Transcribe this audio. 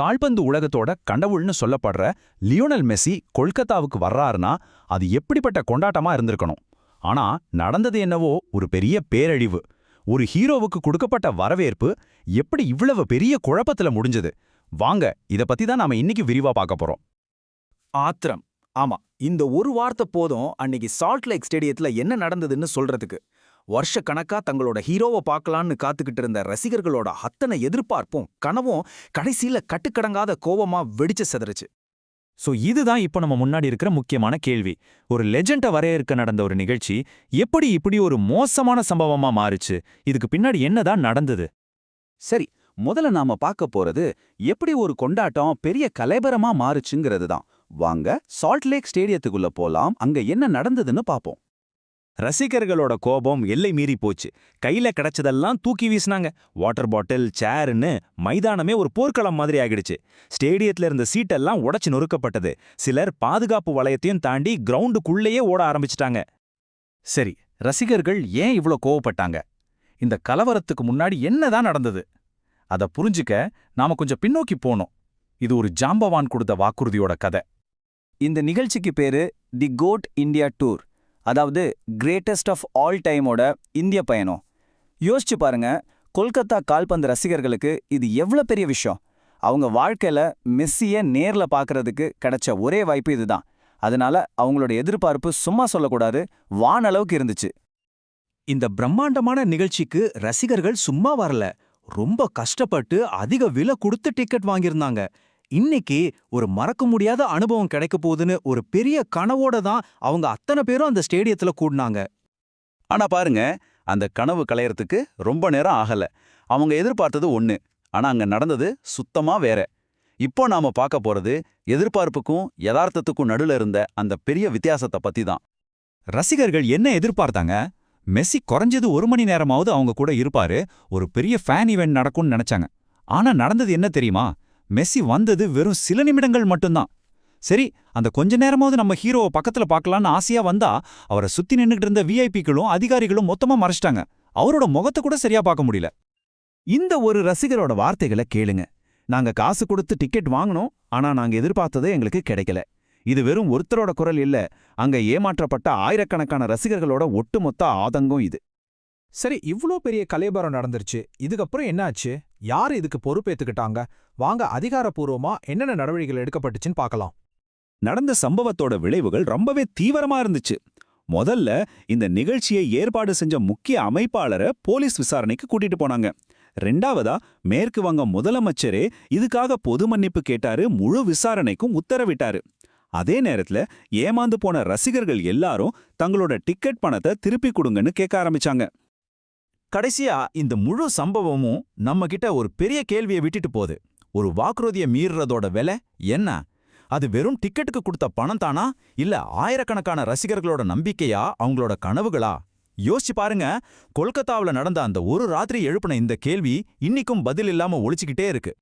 கால்பந்து உலகத்தோட கண்டவுள்னு சொல்லப்படுற லியோனல் மெஸ்ஸி கொல்கத்தாவுக்கு வர்றாருன்னா அது எப்படிப்பட்ட கொண்டாட்டமா இருந்திருக்கணும்? ஆனா நடந்தது என்னவோ ஒரு பெரிய பேரழிவு. ஒரு ஹீரோவுக்கு கொடுக்கப்பட்ட வரவேற்பு எப்படி இவ்வளவு பெரிய குழப்பத்துல முடிஞ்சது? வாங்க இத பத்தி தான் நாம இன்னைக்கு விரிவா பார்க்க போறோம். ஆத்திரம். ஆமா இந்த ஒரு வார்த்தை போதும் அன்னைக்கு சால்ட் லேக் ஸ்டேடியத்துல என்ன நடந்ததுன்னு சொல்றதுக்கு. வருஷ கணக்கா தங்களோட ஹீரோவை பார்க்கலான்னு காத்துக்கிட்டு இருந்த ரசிகர்களோட அத்தனை எதிர்பார்ப்பும் கனவும் கடைசியில கட்டுக்கடங்காத கோவமா வெடிச்சு செதறிச்சு. சோ இதுதான் இப்போ நம்ம முன்னாடி இருக்கிற முக்கியமான கேள்வி. ஒரு லெஜெண்டை வரையறுக்க நடந்த ஒரு நிகழ்ச்சி எப்படி இப்படி ஒரு மோசமான சம்பவமா மாறுச்சு? இதுக்கு பின்னாடி என்னதான் நடந்தது? சரி முதல்ல நாம பார்க்க போறது எப்படி ஒரு கொண்டாட்டம் பெரிய கலைபரமா மாறுச்சுங்கிறது தான் வாங்க சால்ட் லேக் ஸ்டேடியத்துக்குள்ள போலாம் அங்க என்ன நடந்ததுன்னு பாப்போம் ரசிகர்களோட கோபம் எல்லை மீறி போச்சு. கையில கிடைச்சதெல்லாம் தூக்கி வீசினாங்க. வாட்டர் பாட்டில் சேர்னு மைதானமே ஒரு போர்க்களம் மாதிரி ஆகிடுச்சு. ஸ்டேடியத்துல இருந்த சீட்டெல்லாம் உடைச்சு நொறுக்கப்பட்டது. சிலர் பாதுகாப்பு வளையத்தையும் தாண்டி கிரவுண்டுக்குள்ளேயே ஓட ஆரம்பிச்சிட்டாங்க. சரி ரசிகர்கள் ஏன் இவ்ளோ கோவப்பட்டாங்க? இந்த கலவரத்துக்கு முன்னாடி என்னதான் நடந்தது? அத புரிஞ்சுக்க நாம கொஞ்சம் பின்னோக்கி போனோம். இது ஒரு ஜாம்பவான் கொடுத்த வாக்குறுதியோட கதை. இந்த நிகழ்ச்சிக்கு பேரு தி கோட் இந்தியா டூர். அதாவது கிரேட்டஸ்ட் ஆஃப் ஆல் டைமோட இந்திய பயணம். யோசிச்சு பாருங்க கொல்கத்தா கால்பந்து ரசிகர்களுக்கு இது எவ்வளோ பெரிய விஷயம்? அவங்க வாழ்க்கையில மெஸ்ஸிய நேர்ல பார்க்கறதுக்கு கிடைச்ச ஒரே வாய்ப்பு இதுதான். அதனால அவங்களோட எதிர்பார்ப்பு சும்மா சொல்லக்கூடாது வானளவுக்கு இருந்துச்சு. இந்த பிரம்மாண்டமான நிகழ்ச்சிக்கு ரசிகர்கள் சும்மா வரல. ரொம்ப கஷ்டப்பட்டு அதிக விலை கொடுத்து டிக்கெட் வாங்கியிருந்தாங்க. இன்னைக்கு ஒரு மறக்க முடியாத அனுபவம் கிடைக்க போகுதுன்னு ஒரு பெரிய கனவோட தான் அவங்க அத்தனை பேரும் அந்த ஸ்டேடியத்துல கூடினாங்க. ஆனா பாருங்க அந்த கனவு கலையறதுக்கு ரொம்ப நேரம் ஆகல. அவங்க எதிர்பார்த்தது ஒண்ணு ஆனா அங்க நடந்தது சுத்தமா வேற. இப்போ நாம பார்க்க போறது எதிர்பார்ப்புக்கும் யதார்த்தத்துக்கும் நடுல இருந்த அந்த பெரிய வித்தியாசத்தை பத்தி தான். ரசிகர்கள் என்ன எதிர்பார்த்தாங்க? மெஸ்ஸி குறைஞ்சது ஒரு மணி நேரமாவது அவங்க கூட இருப்பாரு ஒரு பெரிய ஃபேன் ஈவெண்ட் நடக்கும்னு நினைச்சாங்க. ஆனா நடந்தது என்ன தெரியுமா? மெஸ்ஸி வந்தது வெறும் சில நிமிடங்கள் மட்டும்தான். சரி அந்த கொஞ்ச நேரமாவது நம்ம ஹீரோவை பக்கத்துல பார்க்கலான்னு ஆசையா வந்தா அவரை சுத்தி நின்னுகிட்டு இருந்த விஐபிக்களும் அதிகாரிகளும் மொத்தமா மறைச்சிட்டாங்க. அவரோட முகத்தை கூட சரியா பார்க்க முடியல. இந்த ஒரு ரசிகரோட வார்த்தைகளை கேளுங்க. நாங்க காசு கொடுத்து டிக்கெட் வாங்கினோம் ஆனா நாங்க எதிர்பார்த்தது எங்களுக்கு கிடைக்கல. இது வெறும் ஒருத்தரோட குரல் இல்ல அங்க ஏமாற்றப்பட்ட ஆயிரக்கணக்கான ரசிகர்களோட ஒட்டுமொத்த ஆதங்கம் இது. சரி இவ்ளோ பெரிய கலைபரம் நடந்துருச்சு இதுக்கப்புறம் என்னாச்சு? யார் இதுக்கு பொறுப்பேத்துக்கிட்டாங்க? வாங்க அதிகாரப்பூர்வமா என்னென்ன நடவடிக்கைகள் எடுக்கப்பட்டுச்சுன்னு பார்க்கலாம். நடந்த சம்பவத்தோட விளைவுகள் ரொம்பவே தீவிரமா இருந்துச்சு. முதல்ல இந்த நிகழ்ச்சியை ஏற்பாடு செஞ்ச முக்கிய அமைப்பாளரை போலீஸ் விசாரணைக்கு கூட்டிட்டு போனாங்க. ரெண்டாவதா மேற்கு வங்க முதலமைச்சரே இதுக்காக பொது மன்னிப்பு கேட்டாரு முழு விசாரணைக்கும் உத்தரவிட்டாரு. அதே நேரத்துல ஏமாந்து போன ரசிகர்கள் எல்லாரும் தங்களோட டிக்கெட் பணத்தை திருப்பி கொடுங்கன்னு கேட்க ஆரம்பிச்சாங்க. கடைசியா இந்த முழு சம்பவமும் நம்ம கிட்ட ஒரு பெரிய கேள்வியை விட்டுட்டு போகுது. ஒரு வாக்குறுதியை மீறுறதோட விலை என்ன? அது வெறும் டிக்கெட்டுக்கு கொடுத்த பணம் தானா? இல்ல ஆயிரக்கணக்கான ரசிகர்களோட நம்பிக்கையா? அவங்களோட கனவுகளா? யோசிச்சு பாருங்க கொல்கத்தாவுல நடந்த அந்த ஒரு ராத்திரி எழுப்பின இந்த கேள்வி இன்னிக்கும் பதில் இல்லாம ஒழிச்சுக்கிட்டே இருக்கு.